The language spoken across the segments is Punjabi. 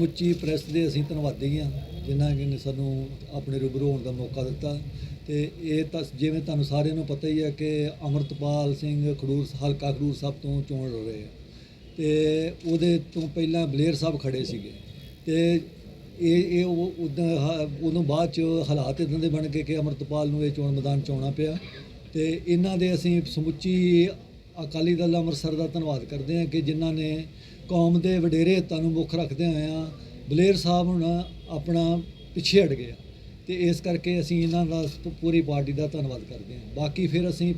ਸਮੁੱਚੀ ਪ੍ਰੈਸ ਦੇ ਅਸੀਂ ਧੰਨਵਾਦੀ ਹਾਂ, ਜਿਨ੍ਹਾਂ ਨੇ ਸਾਨੂੰ ਆਪਣੇ ਰੂਬਰੂ ਹੋਣ ਦਾ ਮੌਕਾ ਦਿੱਤਾ। ਤੇ ਇਹ ਤਾਂ ਜਿਵੇਂ ਤੁਹਾਨੂੰ ਸਾਰਿਆਂ ਨੂੰ ਪਤਾ ਹੀ ਹੈ ਕਿ ਅਮਰਤਪਾਲ ਸਿੰਘ ਖਡੂਰ, ਹਲਕਾ ਖਡੂਰ ਸਾਹਿਬ ਤੋਂ ਚੋਣ ਲੜ ਰਹੇ ਆ। ਤੇ ਉਹਦੇ ਤੋਂ ਪਹਿਲਾਂ ਬਲੇਅਰ ਸਾਹਿਬ ਖੜੇ ਸੀਗੇ। ਤੇ ਇਹ ਇਹ ਉਦੋਂ ਉਦੋਂ ਬਾਅਦ ਚ ਹਾਲਾਤ ਇਦਾਂ ਦੇ ਬਣ ਗਏ ਕਿ ਅਮਰਤਪਾਲ ਨੂੰ ਇਹ ਚੋਣ ਮੈਦਾਨ ਚ ਆਉਣਾ ਪਿਆ। ਤੇ ਇਹਨਾਂ ਦੇ ਅਸੀਂ ਸਮੁੱਚੀ ਅਕਾਲੀ ਦਲ ਅੰਮ੍ਰਿਤਸਰ ਦਾ ਧੰਨਵਾਦ ਕਰਦੇ ਹਾਂ ਕਿ ਜਿਨ੍ਹਾਂ ਨੇ ਕੌਮ ਦੇ ਵਡੇਰੇ ਹਿੱਤਾਂ ਨੂੰ ਮੁੱਖ ਰੱਖਦੇ ਹੋਇਆਂ ਬਲੇਅਰ ਸਾਹਿਬ ਹੁਣ ਆਪਣਾ ਪਿੱਛੇ ਹਟ ਗਿਆ ਆ। ਤੇ ਇਸ ਕਰਕੇ ਅਸੀਂ ਇਹਨਾਂ ਦਾ ਪੂਰੀ ਪਾਰਟੀ ਦਾ ਧੰਨਵਾਦ ਕਰਦੇ ਹਾਂ। ਬਾਕੀ ਫਿਰ ਅਸੀਂ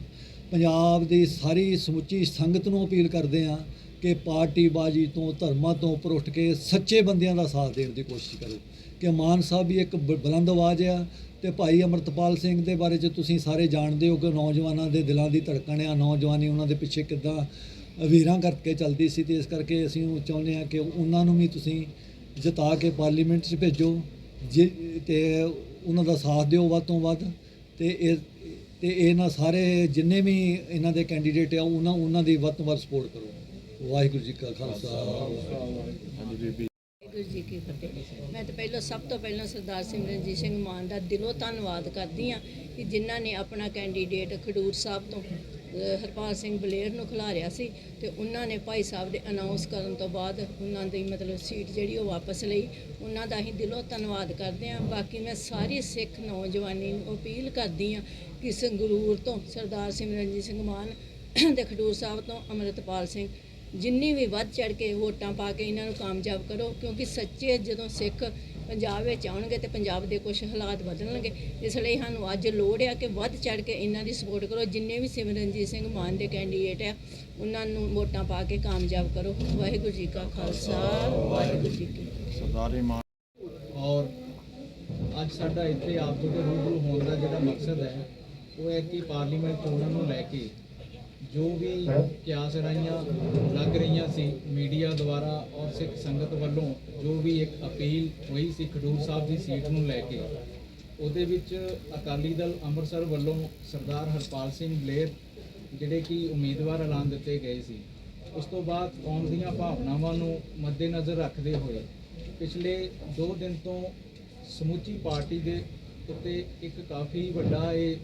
ਪੰਜਾਬ ਦੀ ਸਾਰੀ ਸਮੁੱਚੀ ਸੰਗਤ ਨੂੰ ਅਪੀਲ ਕਰਦੇ ਹਾਂ ਕਿ ਪਾਰਟੀ ਬਾਜੀ ਤੋਂ, ਧਰਮਾਂ ਤੋਂ ਉੱਪਰ ਉੱਠ ਕੇ ਸੱਚੇ ਬੰਦਿਆਂ ਦਾ ਸਾਥ ਦੇਣ ਦੀ ਕੋਸ਼ਿਸ਼ ਕਰੋ। ਕਿ ਮਾਨ ਸਾਹਿਬ ਵੀ ਇੱਕ ਬ- ਬੁਲੰਦ ਆਵਾਜ਼ ਆ ਤੇ ਭਾਈ ਅਮਰਤਪਾਲ ਸਿੰਘ ਦੇ ਬਾਰੇ ਚ ਤੁਸੀਂ ਸਾਰੇ ਜਾਣਦੇ ਹੋ ਕਿ ਨੌਜਵਾਨਾਂ ਦੇ ਦਿਲਾਂ ਦੀ ਧੜਕਣ ਆ, ਨੌਜਵਾਨੀ ਉਹਨਾਂ ਦੇ ਪਿੱਛੇ ਕਿੱਦਾਂ ਵੀਰਾਂ ਕਰਕੇ ਚੱਲਦੀ ਸੀ ਤੇ ਇਸ ਕਰਕੇ ਅਸੀਂ ਉਹ ਚਾਹੁੰਦੇ ਹਾਂ ਕਿ ਉਹਨਾਂ ਨੂੰ ਵੀ ਤੁਸੀਂ ਜਿਤਾ ਕੇ ਪਾਰਲੀਮੈਂਟ 'ਚ ਭੇਜੋ, ਜੇ ਤੇ ਉਹਨਾਂ ਦਾ ਸਾਥ ਦਿਓ ਵੱਧ ਤੋਂ ਵੱਧ ਤੇ ਇਹ, ਤੇ ਇਹਨਾਂ ਸਾਰੇ ਜਿੰਨੇ ਵੀ ਇਹਨਾਂ ਦੇ ਕੈਂਡੀਡੇਟ ਆ, ਉਹਨਾਂ ਉਹਨਾਂ ਦੀ ਵੱਧ ਤੋਂ ਵੱਧ ਸਪੋਰਟ ਕਰੋ। ਵਾਹਿਗੁਰੂ ਜੀ ਕਾ ਖਾਲਸਾ। ਵਾਹਿਗੁਰੂ ਜੀ ਕੀ ਫਤਿਹ। ਮੈਂ ਤਾਂ ਪਹਿਲਾਂ, ਸਭ ਤੋਂ ਪਹਿਲਾਂ ਸਰਦਾਰ ਸਿਮਰਨਜੀਤ ਸਿੰਘ ਮਾਨ ਦਾ ਦਿਲੋਂ ਧੰਨਵਾਦ ਕਰਦੀ ਹਾਂ ਕਿ ਜਿਨ੍ਹਾਂ ਨੇ ਆਪਣਾ ਕੈਂਡੀਡੇਟ ਖਡੂਰ ਸਾਹਿਬ ਤੋਂ ਹਰਪਾਲ ਸਿੰਘ ਬਲੇਰ ਨੂੰ ਖਿਲਾਰਿਆ ਸੀ ਤੇ ਉਹਨਾਂ ਨੇ ਭਾਈ ਸਾਹਿਬ ਦੇ ਅਨਾਉਂਸ ਕਰਨ ਤੋਂ ਬਾਅਦ ਉਹਨਾਂ ਦੀ ਮਤਲਬ ਸੀਟ ਜਿਹੜੀ ਉਹ ਵਾਪਸ ਲਈ। ਉਹਨਾਂ ਦਾ ਹੀ ਦਿਲੋਂ ਧੰਨਵਾਦ ਕਰਦੇ ਹਾਂ। ਬਾਕੀ ਮੈਂ ਸਾਰੀ ਸਿੱਖ ਨੌਜਵਾਨੀ ਨੂੰ ਅਪੀਲ ਕਰਦੀ ਹਾਂ ਕਿ ਸੰਗਰੂਰ ਤੋਂ ਸਰਦਾਰ ਸਿਮਰਨਜੀਤ ਸਿੰਘ ਮਾਨ ਤੇ ਖਡੂਰ ਸਾਹਿਬ ਤੋਂ ਅੰਮ੍ਰਿਤਪਾਲ ਸਿੰਘ ਜਿੰਨੀ ਵੀ ਵੱਧ ਚੜ ਕੇ ਵੋਟਾਂ ਪਾ ਕੇ ਇਹਨਾਂ ਨੂੰ ਕਾਮਯਾਬ ਕਰੋ, ਕਿਉਂਕਿ ਸੱਚੇ ਜਦੋਂ ਸਿੱਖ ਪੰਜਾਬ ਵਿੱਚ ਆਉਣਗੇ ਤੇ ਪੰਜਾਬ ਦੇ ਕੁਝ ਹਾਲਾਤ ਬਦਲਣਗੇ। ਇਸ ਲਈ ਸਾਨੂੰ ਅੱਜ ਲੋੜ ਆ ਕਿ ਵੱਧ ਚੜ ਕੇ ਇਹਨਾਂ ਦੀ ਸਪੋਰਟ ਕਰੋ। ਜਿੰਨੇ ਵੀ ਸਿਮਰਨਜੀਤ ਸਿੰਘ ਮਾਨ ਦੇ ਕੈਂਡੀਡੇਟ ਆ ਉਹਨਾਂ ਨੂੰ ਵੋਟਾਂ ਪਾ ਕੇ ਕਾਮਯਾਬ ਕਰੋ। ਵਾਹਿਗੁਰੂ ਜੀ ਕਾ ਖਾਲਸਾ ਵਾਹਿਗੁਰੂ ਜੀ ਕੀ ਸਰਦਾਰੀ ਮਾਨ ਔਰ ਅੱਜ ਸਾਡਾ ਇੱਥੇ ਆਪ ਜੀ ਦੇ ਰੂਬਰੂ ਹੋਣ ਦਾ ਜਿਹੜਾ ਮਕਸਦ ਹੈ ਉਹ ਹੈ ਕਿ ਪਾਰਲੀਮੈਂਟ ਚੋਣਾਂ ਨੂੰ ਲੈ ਕੇ ਜੋ ਵੀ ਕਿਆਸ ਰਾਈਆਂ ਲੱਗ ਰਹੀਆਂ ਸੀ ਮੀਡੀਆ ਦੁਆਰਾ ਔਰ ਸਿੱਖ ਸੰਗਤ ਵੱਲੋਂ, ਜੋ ਵੀ ਇੱਕ ਅਪੀਲ ਹੋਈ ਸੀ ਖਡੂਰ ਸਾਹਿਬ ਦੀ ਸੀਟ ਨੂੰ ਲੈ ਕੇ, ਉਹਦੇ ਵਿੱਚ ਅਕਾਲੀ ਦਲ ਅੰਮ੍ਰਿਤਸਰ ਵੱਲੋਂ ਸਰਦਾਰ ਹਰਪਾਲ ਸਿੰਘ ਬਲੇਰ ਜਿਹੜੇ ਕਿ ਉਮੀਦਵਾਰ ਐਲਾਨ ਦਿੱਤੇ ਗਏ ਸੀ, ਉਸ ਤੋਂ ਬਾਅਦ ਕੌਮ ਦੀਆਂ ਭਾਵਨਾਵਾਂ ਨੂੰ ਮੱਦੇਨਜ਼ਰ ਰੱਖਦੇ ਹੋਏ ਪਿਛਲੇ 2 ਦਿਨ ਤੋਂ ਸਮੁੱਚੀ ਪਾਰਟੀ ਦੇ ਉੱਤੇ ਇੱਕ ਕਾਫੀ ਵੱਡਾ ਇਹ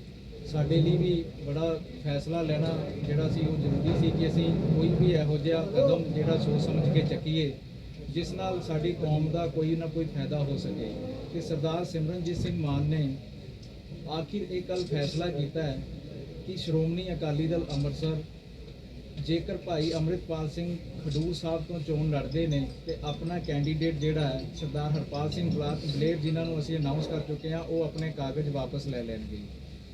ਸਾਡੇ ਲਈ ਵੀ ਬੜਾ ਫੈਸਲਾ ਲੈਣਾ ਜਿਹੜਾ ਸੀ ਉਹ ਜ਼ਰੂਰੀ ਸੀ ਕਿ ਅਸੀਂ ਕੋਈ ਵੀ ਇਹੋ ਜਿਹਾ ਕਦਮ ਜਿਹੜਾ ਸੋਚ ਸਮਝ ਕੇ ਚੱਕੀਏ, ਜਿਸ ਨਾਲ ਸਾਡੀ ਕੌਮ ਦਾ ਕੋਈ ਨਾ ਕੋਈ ਫਾਇਦਾ ਹੋ ਸਕੇ। ਤੇ ਸਰਦਾਰ ਸਿਮਰਨਜੀਤ ਸਿੰਘ ਮਾਨ ਨੇ ਆਖਿਰ ਇਹ ਕੱਲ ਫੈਸਲਾ ਕੀਤਾ ਹੈ ਕਿ ਸ਼੍ਰੋਮਣੀ ਅਕਾਲੀ ਦਲ ਅੰਮ੍ਰਿਤਸਰ, ਜੇਕਰ ਭਾਈ ਅੰਮ੍ਰਿਤਪਾਲ ਸਿੰਘ ਖਡੂਰ ਸਾਹਿਬ ਤੋਂ ਚੋਣ ਲੜਦੇ ਨੇ ਤੇ ਆਪਣਾ ਕੈਂਡੀਡੇਟ ਜਿਹੜਾ ਹੈ ਸਰਦਾਰ ਹਰਪਾਲ ਸਿੰਘ ਬਲਾਕ ਬਲੇਰ ਜਿਨ੍ਹਾਂ ਨੂੰ ਅਸੀਂ ਅਨਾਉਂਸ ਕਰ ਚੁੱਕੇ ਹਾਂ, ਉਹ ਆਪਣੇ ਕਾਗਜ਼ ਵਾਪਸ ਲੈ ਲੈਣਗੇ।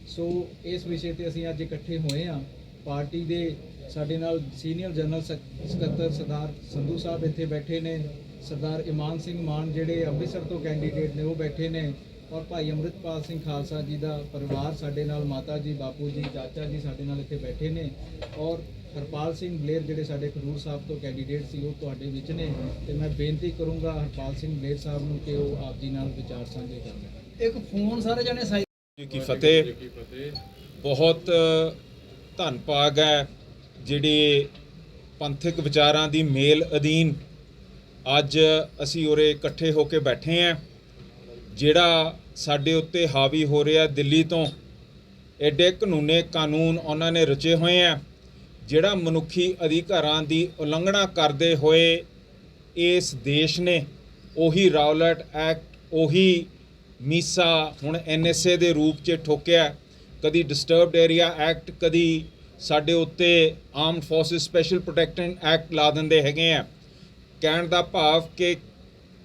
ਸੋ ਇਸ ਵਿਸ਼ੇ ਤੇ ਅਸੀਂ ਅੱਜ ਇਕੱਠੇ ਹੋਏ ਹਾਂ। ਪਾਰਟੀ ਦੇ ਸਾਡੇ ਨਾਲ ਸੀਨੀਅਰ ਜਨਰਲ ਸੈਕ- ਸਕੱਤਰ ਸਰਦਾਰ ਸੰਧੂ ਸਾਹਿਬ ਇੱਥੇ ਬੈਠੇ ਨੇ। ਸਰਦਾਰ ਇਮਾਨ ਸਿੰਘ ਮਾਨ ਜਿਹੜੇ ਅੰਮ੍ਰਿਤਸਰ ਤੋਂ ਕੈਂਡੀਡੇਟ ਨੇ, ਉਹ ਬੈਠੇ ਨੇ। ਔਰ ਭਾਈ ਅੰਮ੍ਰਿਤਪਾਲ ਸਿੰਘ ਖਾਲਸਾ ਜੀ ਦਾ ਪਰਿਵਾਰ ਸਾਡੇ ਨਾਲ, ਮਾਤਾ ਜੀ, ਬਾਪੂ ਜੀ, ਚਾਚਾ ਜੀ ਸਾਡੇ ਨਾਲ ਇੱਥੇ ਬੈਠੇ ਨੇ। ਔਰ ਹਰਪਾਲ ਸਿੰਘ ਬਲੇਰ ਜਿਹੜੇ ਸਾਡੇ ਖਡੂਰ ਸਾਹਿਬ ਤੋਂ ਕੈਂਡੀਡੇਟ ਸੀ, ਉਹ ਤੁਹਾਡੇ ਵਿੱਚ ਨੇ। ਤੇ ਮੈਂ ਬੇਨਤੀ ਕਰੂੰਗਾ ਹਰਪਾਲ ਸਿੰਘ ਬਲੇਰ ਸਾਹਿਬ ਨੂੰ ਕਿ ਉਹ ਆਪ ਜੀ ਨਾਲ ਵਿਚਾਰ ਸਾਂਝੇ ਕਰਨ। ਇੱਕ ਫੋਨ ਸਾਰੇ ਜਣੇ ਸਾਈ ਜੀ ਕੀ ਫਤਿਹ। ਬਹੁਤ ਧੰਨ ਭਾਗ ਹੈ ਜਿਹੜੇ ਪੰਥਕ ਵਿਚਾਰਾਂ ਦੀ ਮੇਲ ਅਧੀਨ ਅੱਜ ਅਸੀਂ ਉਰੇ ਇਕੱਠੇ ਹੋ ਕੇ ਬੈਠੇ ਹਾਂ, ਜਿਹੜਾ ਸਾਡੇ ਉੱਤੇ ਹਾਵੀ ਹੋ ਰਿਹਾ ਦਿੱਲੀ ਤੋਂ। ਐਡੇ ਕਾਨੂੰਨੇ ਕਾਨੂੰਨ ਉਹਨਾਂ ਨੇ ਰਚੇ ਹੋਏ ਆ ਜਿਹੜਾ ਮਨੁੱਖੀ ਅਧਿਕਾਰਾਂ ਦੀ ਉਲੰਘਣਾ ਕਰਦੇ ਹੋਏ ਇਸ ਦੇਸ਼ ਨੇ ਉਹੀ ਰਾਉਲਟ ਐਕਟ, ਉਹੀ ਮੀਸਾ ਹੁਣ ਐਨਐਸਏ ਦੇ ਰੂਪ 'ਚ ਠੋਕਿਆ, ਕਦੀ ਡਿਸਟਰਬਡ ਏਰੀਆ ਐਕਟ ਕਦੀ ਸਾਡੇ ਉੱਤੇ armed forces special protection act ਲਾ ਦਿੰਦੇ ਹੈਗੇ ਆ ਕਹਿਣ ਦਾ ਭਾਵ ਕਿ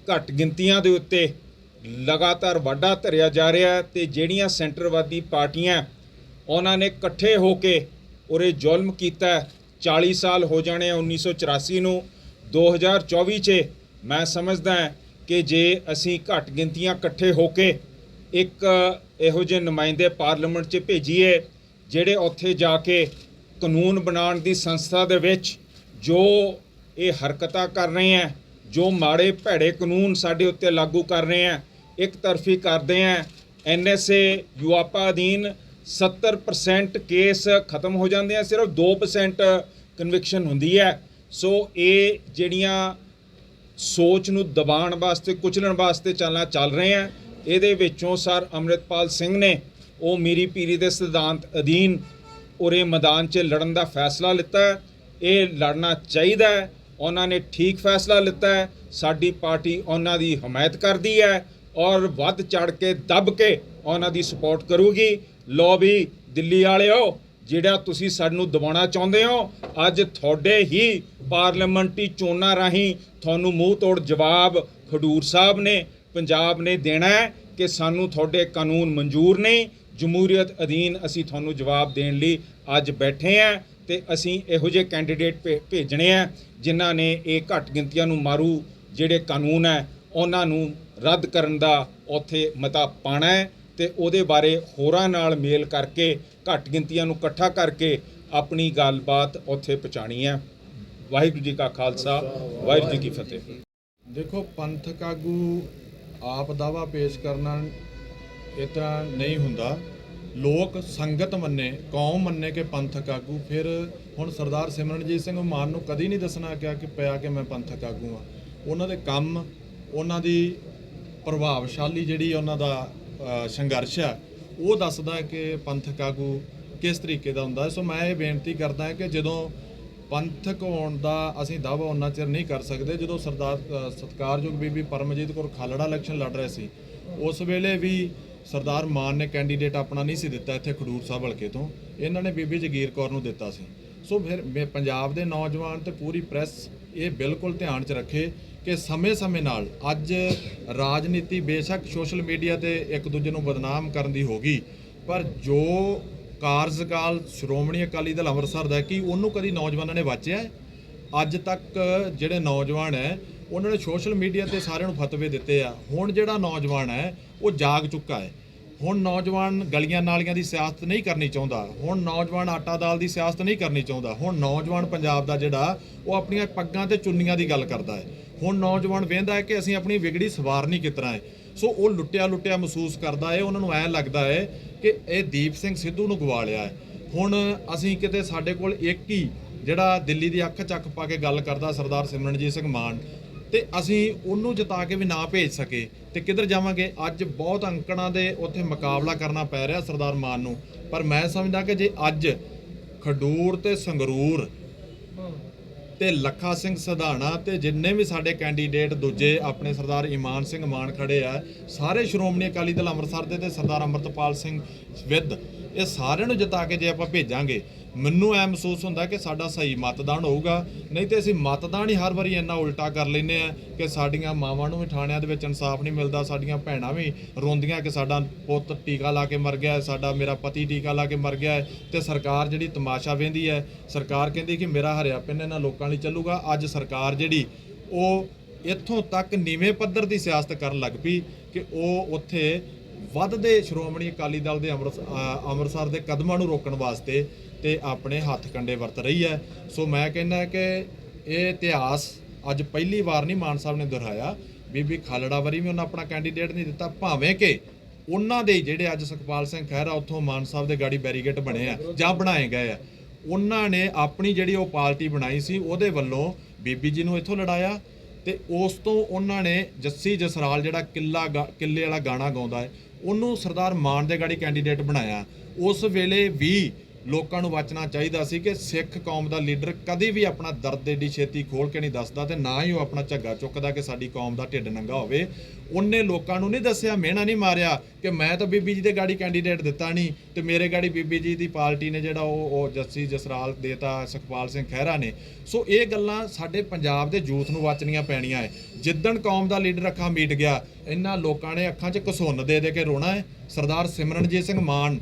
ਘੱਟ ਗਿਣਤੀਆਂ ਦੇ ਉੱਤੇ ਲਗਾਤਾਰ ਵਾਢਾ ਧਰਿਆ ਜਾ ਰਿਹਾ ਹੈ ਤੇ ਜਿਹੜੀਆਂ ਸੈਂਟਰਵਾਦੀ ਪਾਰਟੀਆਂ ਉਹਨਾਂ ਨੇ ਇਕੱਠੇ ਹੋ ਕੇ ਉਰੇ ਜ਼ੁਲਮ ਕੀਤਾ ਹੈ। 40 ਸਾਲ ਹੋ ਜਾਣੇ ਆ 1984 ਨੂੰ 2024 'ਚ ਮੈਂ ਸਮਝਦਾ ਕਿ ਜੇ ਅਸੀਂ ਘੱਟ ਗਿਣਤੀਆਂ ਇਕੱਠੇ ਹੋ ਕੇ ਇੱਕ ਇਹੋ ਜਿਹੇ ਨੁਮਾਇੰਦੇ ਪਾਰਲੀਮੈਂਟ 'ਚ ਭੇਜੀਏ, ਜਿਹੜੇ ਉੱਥੇ ਜਾ ਕੇ ਕਾਨੂੰਨ ਬਣਾਉਣ ਦੀ ਸੰਸਥਾ ਦੇ ਵਿੱਚ ਜੋ ਇਹ ਹਰਕਤਾਂ ਕਰ ਰਹੇ ਹੈ, ਜੋ ਮਾੜੇ ਭੈੜੇ ਕਾਨੂੰਨ ਸਾਡੇ ਉੱਤੇ ਲਾਗੂ ਕਰ ਰਹੇ ਹੈ, ਇੱਕ ਤਰਫੀ ਕਰਦੇ ਹੈ ਐਨਐਸਏ ਯੂਆਪਾ ਅਧੀਨ 70% ਕੇਸ ਖਤਮ ਹੋ ਜਾਂਦੇ ਆ, ਸਿਰਫ 2% ਕਨਵਿਕਸ਼ਨ ਹੁੰਦੀ ਹੈ। ਸੋ ਇਹ ਜਿਹੜੀਆਂ ਸੋਚ ਨੂੰ ਦਬਾਉਣ ਵਾਸਤੇ, ਕੁਚਲਣ ਵਾਸਤੇ ਚੱਲਣਾ ਚੱਲ ਰਹੇ ਆ। ਇਹਦੇ ਵਿੱਚੋਂ ਸਰ ਅੰਮ੍ਰਿਤਪਾਲ ਸਿੰਘ ਨੇ ਉਹ ਮੀਰੀ ਪੀਰੀ ਦੇ ਸਿਧਾਂਤ ਅਧੀਨ ਉਰੇ ਮੈਦਾਨ 'ਚ ਲੜਨ ਦਾ ਫੈਸਲਾ ਲਿੱਤਾ ਇਹ ਲੜਨਾ ਚਾਹੀਦਾ ਹੈ। ਉਹਨਾਂ ਨੇ ਠੀਕ ਫੈਸਲਾ ਲਿੱਤਾ ਹੈ। ਸਾਡੀ ਪਾਰਟੀ ਉਹਨਾਂ ਦੀ ਹਮਾਇਤ ਕਰਦੀ ਹੈ ਔਰ ਵੱਧ ਚੜ ਕੇ ਦੱਬ ਕੇ ਉਹਨਾਂ ਦੀ ਸਪੋਰਟ ਕਰੂਗੀ। ਲੋ ਵੀ ਦਿੱਲੀ ਵਾਲਿਓ ਜਿਹੜਾ ਤੁਸੀਂ ਸਾਨੂੰ ਦਬਾਉਣਾ ਚਾਹੁੰਦੇ ਹੋ, ਅੱਜ ਤੁਹਾਡੇ ਹੀ ਪਾਰਲੀਮੈਂਟਰੀ ਚੋਣਾਂ ਰਾਹੀਂ ਤੁਹਾਨੂੰ ਮੂੰਹ ਤੋੜ ਜਵਾਬ ਖਡੂਰ ਸਾਹਿਬ ਨੇ, ਪੰਜਾਬ ਨੇ ਦੇਣਾ ਹੈ ਕਿ ਸਾਨੂੰ ਤੁਹਾਡੇ ਕਾਨੂੰਨ ਮਨਜ਼ੂਰ ਨਹੀਂ ਜਮਹੂਰੀਅਤ ਅਧੀਨ ਅਸੀਂ ਤੁਹਾਨੂੰ ਜਵਾਬ ਦੇਣ ਲਈ ਅੱਜ ਬੈਠੇ ਆ ਤੇ ਅਸੀਂ ਇਹੋ ਜਿਹੇ ਕੈਂਡੀਡੇਟ ਭੇ- ਭੇਜਣੇ ਆ, ਜਿਨ੍ਹਾਂ ਨੇ ਇਹ ਘੱਟ ਗਿਣਤੀਆਂ ਨੂੰ ਮਾਰੂ, ਜਿਹੜੇ ਕਾਨੂੰਨ ਹੈ, ਉਹਨਾਂ ਨੂੰ ਰੱਦ ਕਰਨ ਦਾ ਉੱਥੇ ਮਤਾ ਪਾਣਾ ਹੈ। ਤੇ ਉਹਦੇ ਬਾਰੇ ਹੋਰਾਂ ਨਾਲ ਮੇਲ ਕਰਕੇ, ਘੱਟ ਗਿਣਤੀਆਂ ਨੂੰ ਇਕੱਠਾ ਕਰਕੇ ਆਪਣੀ ਗੱਲਬਾਤ ਉੱਥੇ ਪਹੁੰਚਾਣੀ ਹੈ। ਵਾਹਿਗੁਰੂ ਜੀ ਕਾ ਖਾਲਸਾ, ਵਾਹਿਗੁਰੂ ਜੀ ਕੀ ਫਤਿਹ। ਦੇਖੋ ਪੰਥਕ ਆਗੂ ਆਪ ਦਾਵਾ ਪੇਸ਼ ਕਰਨਾ ਇਸ ਤਰ੍ਹਾਂ ਨਹੀਂ ਹੁੰਦਾ। ਲੋਕ ਸੰਗਤ ਮੰਨੇ, ਕੌਮ ਮੰਨੇ ਕਿ ਪੰਥਕ ਆਗੂ ਫਿਰ ਹੁਣ ਸਰਦਾਰ ਸਿਮਰਨਜੀਤ ਸਿੰਘ ਮਾਨ ਨੂੰ ਕਦੀ ਨਹੀਂ ਦੱਸਣਾ ਕਿਹਾ ਕਿ ਪਿਆ ਕਿ ਮੈਂ ਪੰਥਕ ਆਗੂ ਆ ਉਹਨਾਂ ਦੇ ਕੰਮ, ਉਹਨਾਂ ਦੀ ਪ੍ਰਭਾਵਸ਼ਾਲੀ ਜਿਹੜੀ ਉਹਨਾਂ ਦਾ ਸੰਘਰਸ਼ ਆ ਉਹ ਦੱਸਦਾ ਕਿ ਪੰਥਕ ਆਗੂ ਕਿਸ ਤਰੀਕੇ ਦਾ ਹੁੰਦਾ ਸੋ ਮੈਂ ਇਹ ਬੇਨਤੀ ਕਰਦਾ ਕਿ ਜਦੋਂ ਪੰਥਕ ਹੋਣ ਦਾ ਅਸੀਂ ਦਾਅਵਾ ਉਹਨਾਂ ਚਿਰ ਨਹੀਂ ਕਰ ਸਕਦੇ ਜਦੋਂ ਸਰਦਾਰ ਅ, ਸਤਿਕਾਰਯੋਗ ਬੀਬੀ ਪਰਮਜੀਤ ਕੌਰ ਖਾਲੜਾ ਇਲੈਕਸ਼ਨ ਲੜ ਰਹੇ ਸੀ ਉਸ ਵੇਲੇ ਵੀ ਸਰਦਾਰ ਮਾਨ ਨੇ ਕੈਂਡੀਡੇਟ ਆਪਣਾ ਨਹੀਂ ਸੀ ਦਿੱਤਾ ਇੱਥੇ ਖਡੂਰ ਸਾਹਿਬ ਹਲਕੇ ਤੋਂ ਇਹਨਾਂ ਨੇ ਬੀਬੀ ਜਗੀਰ ਕੌਰ ਨੂੰ ਦਿੱਤਾ ਸੀ। ਸੋ ਫਿਰ ਮੇ- ਪੰਜਾਬ ਦੇ ਨੌਜਵਾਨ ਤੇ ਪੂਰੀ ਪ੍ਰੈਸ ਇਹ ਬਿਲਕੁਲ ਧਿਆਨ 'ਚ ਰੱਖੇ ਕਿ ਸਮੇਂ-ਸਮੇਂ ਨਾਲ ਅੱਜ ਰਾਜਨੀਤੀ ਬੇਸ਼ੱਕ ਸੋਸ਼ਲ ਮੀਡੀਆ ਤੇ ਇੱਕ ਦੂਜੇ ਨੂੰ ਬਦਨਾਮ ਕਰਨ ਦੀ ਹੋ ਗਈ ਪਰ ਜੋ ਕਾਰਜਕਾਲ ਸ਼੍ਰੋਮਣੀ ਅਕਾਲੀ ਦਲ ਅੰਮ੍ਰਿਤਸਰ ਦਾ ਹੈ, ਕੀ ਉਹਨੂੰ ਕਦੀ ਨੌਜਵਾਨਾਂ ਨੇ ਵਾਚਿਆ ਅੱਜ ਤੱਕ ਜਿਹੜੇ ਨੌਜਵਾਨ ਹੈ ਉਹਨਾਂ ਨੇ ਸੋਸ਼ਲ ਮੀਡੀਆ ਤੇ ਸਾਰਿਆਂ ਨੂੰ ਫਤਵੇ ਦਿੱਤੇ ਆ। ਹੁਣ ਜਿਹੜਾ ਨੌਜਵਾਨ ਹੈ ਉਹ ਜਾਗ ਚੁੱਕਾ ਹੈ। ਹੁਣ ਨੌਜਵਾਨ ਗਲੀਆਂ ਨਾਲੀਆਂ ਦੀ ਸਿਆਸਤ ਨਹੀਂ ਕਰਨੀ ਚਾਹੁੰਦਾ। ਹੁਣ ਨੌਜਵਾਨ ਆਟਾ ਦਾਲ ਦੀ ਸਿਆਸਤ ਨਹੀਂ ਕਰਨੀ ਚਾਹੁੰਦਾ। ਹੁਣ ਨੌਜਵਾਨ ਪੰਜਾਬ ਦਾ ਜਿਹੜਾ, ਉਹ ਆਪਣੀਆਂ ਪੱਗਾਂ ਤੇ ਚੁੰਨੀਆਂ ਦੀ ਗੱਲ ਕਰਦਾ ਹੈ। ਹੁਣ ਨੌਜਵਾਨ ਵੇਂਦਾ ਹੈ ਕਿ ਅਸੀਂ ਆਪਣੀ ਵਿਗੜੀ ਸਵਾਰਨੀ ਕਿਤਰਾ ਹੈ। ਸੋ ਉਹ ਲੁੱਟਿਆ ਲੁੱਟਿਆ ਮਹਿਸੂਸ ਕਰਦਾ ਹੈ। ਉਹਨਾਂ ਨੂੰ ਐ ਲੱਗਦਾ ਹੈ ਕਿ ਇਹ ਦੀਪ ਸਿੰਘ ਸਿੱਧੂ ਨੂੰ ਗਵਾ ਲਿਆ ਹੈ। ਹੁਣ ਅਸੀਂ ਕਿਤੇ ਸਾਡੇ ਕੋਲ ਇੱਕ ਹੀ ਜਿਹੜਾ ਦਿੱਲੀ ਦੀ ਅੱਖ ਚੱਕ ਪਾ ਕੇ ਗੱਲ ਕਰਦਾ ਸਰਦਾਰ ਸਿਮਰਨਜੀਤ ਸਿੰਘ ਮਾਨ। ਤੇ ਅਸੀਂ ਉਹਨੂੰ ਜਿਤਾ ਕੇ ਵੀ ਨਾ ਭੇਜ ਸਕੇ ਤੇ ਕਿੱਧਰ ਜਾਵਾਂਗੇ? ਅੱਜ ਬਹੁਤ ਅੰਕੜਾਂ ਦੇ ਉੱਥੇ ਮੁਕਾਬਲਾ ਕਰਨਾ ਪੈ ਰਿਹਾ ਸਰਦਾਰ ਮਾਨ ਨੂੰ। ਪਰ ਮੈਂ ਸਮਝਦਾ ਕਿ ਜੇ ਅੱਜ ਖਡੂਰ ਤੇ ਸੰਗਰੂਰ ਤੇ ਲੱਖਾ ਸਿੰਘ ਸਧਾਣਾ ਤੇ ਜਿੰਨੇ ਵੀ ਸਾਡੇ ਕੈਂਡੀਡੇਟ ਦੂਜੇ ਆਪਣੇ ਸਰਦਾਰ ਇਮਾਨ ਸਿੰਘ ਮਾਨ ਖੜੇ ਆ, ਸਾਰੇ ਸ਼੍ਰੋਮਣੀ ਅਕਾਲੀ ਦਲ ਅੰਮ੍ਰਿਤਸਰ ਦੇ ਤੇ ਸਰਦਾਰ ਅੰਮ੍ਰਿਤਪਾਲ ਸਿੰਘ ਵਿਦ ਇਹ ਸਾਰਿਆਂ ਨੂੰ ਜਿਤਾ ਕੇ ਜੇ ਆਪਾਂ ਭੇਜਾਂਗੇ, ਮੈਨੂੰ ਐ ਮਹਿਸੂਸ ਹੁੰਦਾ ਕਿ ਸਾਡਾ ਸਹੀ ਮਤਦਾਨ ਹੋਊਗਾ। ਨਹੀਂ ਤੇ ਅਸੀਂ ਮਤਦਾਨ ਹੀ ਹਰ ਵਾਰੀ ਇੰਨਾ ਉਲਟਾ ਕਰ ਲੈਨੇ ਆ ਕਿ ਸਾਡੀਆਂ ਮਾਵਾਂ ਨੂੰ ਵੀ ਥਾਣਿਆਂ ਦੇ ਵਿੱਚ ਇਨਸਾਫ ਨਹੀਂ ਮਿਲਦਾ, ਸਾਡੀਆਂ ਭੈਣਾਂ ਵੀ ਰੋਂਦੀਆਂ ਕਿ ਸਾਡਾ ਪੁੱਤ ਟੀਕਾ ਲਾ ਕੇ ਮਰ ਗਿਆ ਸਾਡਾ ਮੇਰਾ ਪਤੀ ਟੀਕਾ ਲਾ ਕੇ ਮਰ ਗਿਆ ਹੈ ਤੇ ਸਰਕਾਰ ਜਿਹੜੀ ਤਮਾਸ਼ਾ ਵੇਂਦੀ ਹੈ, ਸਰਕਾਰ ਕਹਿੰਦੀ ਕਿ ਮੇਰਾ ਹਰਿਆ ਪਿੰਨ ਇਹਨਾਂ ਲੋਕਾਂ ਲਈ ਚੱਲੂਗਾ। ਅੱਜ ਸਰਕਾਰ ਜਿਹੜੀ ਉਹ ਇੱਥੋਂ ਤੱਕ ਨੀਵੇਂ ਪੱਧਰ ਦੀ ਸਿਆਸਤ ਕਰਨ ਲੱਗ ਪਈ ਕਿ ਉਹ ਉੱਥੇ ਵੱਧਦੇ ਸ਼੍ਰੋਮਣੀ ਅਕਾਲੀ ਦਲ ਦੇ ਅੰਮ੍ਰਿਤ ਅੰਮ੍ਰਿਤਸਰ ਦੇ ਕਦਮਾਂ ਨੂੰ ਰੋਕਣ ਵਾਸਤੇ ਤੇ ਆਪਣੇ ਹੱਥ ਕੰਡੇ ਵਰਤ ਰਹੀ ਹੈ। ਸੋ ਮੈਂ ਕਹਿੰਦਾ ਕਿ ਇਹ ਇਤਿਹਾਸ ਅੱਜ ਪਹਿਲੀ ਵਾਰ ਨਹੀਂ ਮਾਨ ਸਾਹਿਬ ਨੇ ਦੁਹਰਾਇਆ। ਬੀਬੀ ਖਾਲੜਾ ਵਰੀ ਵੀ ਉਹਨਾਂ ਆਪਣਾ ਕੈਂਡੀਡੇਟ ਨਹੀਂ ਦਿੱਤਾ, ਭਾਵੇਂ ਕਿ ਉਹਨਾਂ ਦੇ ਜਿਹੜੇ ਅੱਜ ਸੁਖਪਾਲ ਸਿੰਘ ਖਹਿਰਾ ਉੱਥੋਂ ਮਾਨ ਸਾਹਿਬ ਦੇ ਗਾੜੀ ਬੈਰੀਗੇਟ ਬਣੇ ਆ ਜਾਂ ਬਣਾਏ ਗਏ ਆ, ਉਹਨਾਂ ਨੇ ਆਪਣੀ ਜਿਹੜੀ ਉਹ ਪਾਰਟੀ ਬਣਾਈ ਸੀ, ਉਹਦੇ ਵੱਲੋਂ ਬੀਬੀ ਜੀ ਨੂੰ ਇੱਥੋਂ ਲੜਾਇਆ। ਤੇ ਉਸ ਤੋਂ ਉਹਨਾਂ ਨੇ ਜੱਸੀ ਜਸਰਾਲ ਜਿਹੜਾ ਕਿੱਲਾ ਗਾ- ਕਿੱਲੇ ਵਾਲਾ ਗਾਣਾ ਗਾਉਂਦਾ ਹੈ, ਉਹਨੂੰ ਸਰਦਾਰ ਮਾਨ ਦੇ ਗਾੜੀ ਕੈਂਡੀਡੇਟ ਬਣਾਇਆ। ਉਸ ਵੇਲੇ ਵੀ ਲੋਕਾਂ ਨੂੰ ਵਾਚਣਾ ਚਾਹੀਦਾ ਸੀ ਕਿ ਸਿੱਖ ਕੌਮ ਦਾ ਲੀਡਰ ਕਦੇ ਵੀ ਆਪਣਾ ਦਰਦ ਏਡੀ ਛੇਤੀ ਖੋਲ ਕੇ ਨਹੀਂ ਦੱਸਦਾ ਤੇ ਨਾ ਹੀ ਉਹ ਆਪਣਾ ਝੱਗਾ ਚੁੱਕਦਾ ਕਿ ਸਾਡੀ ਕੌਮ ਦਾ ਢਿੱਡ ਨੰਗਾ ਹੋਵੇ। ਉਹਨੇ ਲੋਕਾਂ ਨੂੰ ਨਹੀਂ ਦੱਸਿਆ, ਮਿਹਣਾ ਨਹੀਂ ਮਾਰਿਆ ਕਿ ਮੈਂ ਤਾਂ ਬੀਬੀ ਜੀ ਦੇ ਗਾੜੀ ਕੈਂਡੀਡੇਟ ਦਿੱਤਾ ਨਹੀਂ ਤੇ ਮੇਰੇ ਗਾੜੀ ਬੀਬੀ ਜੀ ਦੀ ਪਾਰਟੀ ਨੇ ਜਿਹੜਾ ਉਹ ਉਹ ਜੱਸੀ ਜਸਰਾਲ, ਦੇਤਾ ਸੁਖਪਾਲ ਸਿੰਘ ਖਹਿਰਾ ਨੇ। ਸੋ ਇਹ ਗੱਲਾਂ ਸਾਡੇ ਪੰਜਾਬ ਦੇ ਯੂਥ ਨੂੰ ਵਾਚਣੀਆਂ ਪੈਣੀਆਂ ਹੈ ਜਿੱਦਣ ਕੌਮ ਦਾ ਲੀਡਰ ਅੱਖਾਂ ਮੀਟ ਗਿਆ, ਇਹਨਾਂ ਲੋਕਾਂ ਨੇ ਅੱਖਾਂ 'ਚ ਘਸੁੰਨ ਦੇ ਦੇ ਕੇ ਰੋਣਾ ਹੈ ਸਰਦਾਰ ਸਿਮਰਨਜੀਤ ਸਿੰਘ ਮਾਨ,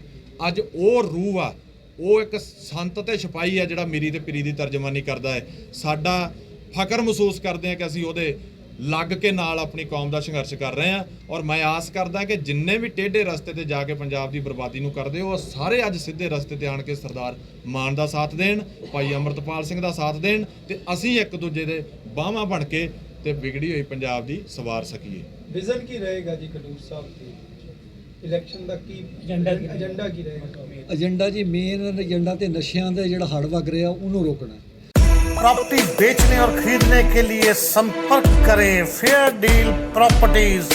ਅੱਜ ਉਹ ਰੂਹ ਆ ਉਹ ਇੱਕ ਸੰਤ ਤੇ ਸਿਪਾਹੀ ਹੈ ਜਿਹੜਾ ਮੇਰੀ ਤੇ ਪੀਰੀ ਦੀ ਤਰਜਮਾਨੀ ਕਰਦਾ ਹੈ। ਸਾਡਾ ਫਖਰ ਮਹਿਸੂਸ ਕਰਦੇ ਹਾਂ ਕਿ ਅਸੀਂ ਉਹਦੇ ਲੱਗ ਕੇ ਨਾਲ ਆਪਣੀ ਕੌਮ ਦਾ ਸੰਘਰਸ਼ ਕਰ ਰਹੇ ਹਾਂ ਔਰ ਮੈਂ ਆਸ ਕਰਦਾ ਕਿ ਜਿੰਨੇ ਵੀ ਟੇਢੇ ਰਸਤੇ ਤੇ ਜਾ ਕੇ ਪੰਜਾਬ ਦੀ ਬਰਬਾਦੀ ਨੂੰ ਕਰਦੇ ਹੋ, ਉਹ ਸਾਰੇ ਅੱਜ ਸਿੱਧੇ ਰਸਤੇ ਤੇ ਆਣ ਕੇ ਸਰਦਾਰ ਮਾਨ ਦਾ ਸਾਥ ਦੇਣ, ਭਾਈ ਅਮਰਤਪਾਲ ਸਿੰਘ ਦਾ ਸਾਥ ਦੇਣ ਤੇ ਅਸੀਂ ਇੱਕ ਦੂਜੇ ਦੇ ਬਾਹਾਂ ਬਣ ਕੇ ਤੇ ਵਿਗੜੀ ਹੋਈ ਪੰਜਾਬ ਦੀ ਸਵਾਰ ਸਕੀਏ। ਵਿਜ਼ਨ ਕੀ ਰਹੇਗਾ ਜੀ ਖਡੂਰ ਸਾਹਿਬ ਦੀ ਇਲੈਕਸ਼ਨ ਦਾ ਕੀ ਏਜੰਡਾ ਏਜੰਡਾ ਕੀ ਰਹੇਗਾ ਏਜੰਡਾ ਜੀ ਮੇਨ ਏਜੰਡਾ ਤੇ ਨਸ਼ਿਆਂ ਦਾ ਜਿਹੜਾ ਹੜ ਵਗ ਰਿਹਾ ਉਹਨੂੰ ਰੋਕਣਾ प्रॉपर्टी बेचने और खरीदने के लिए संपर्क करें फेयर डील प्रॉपर्टीज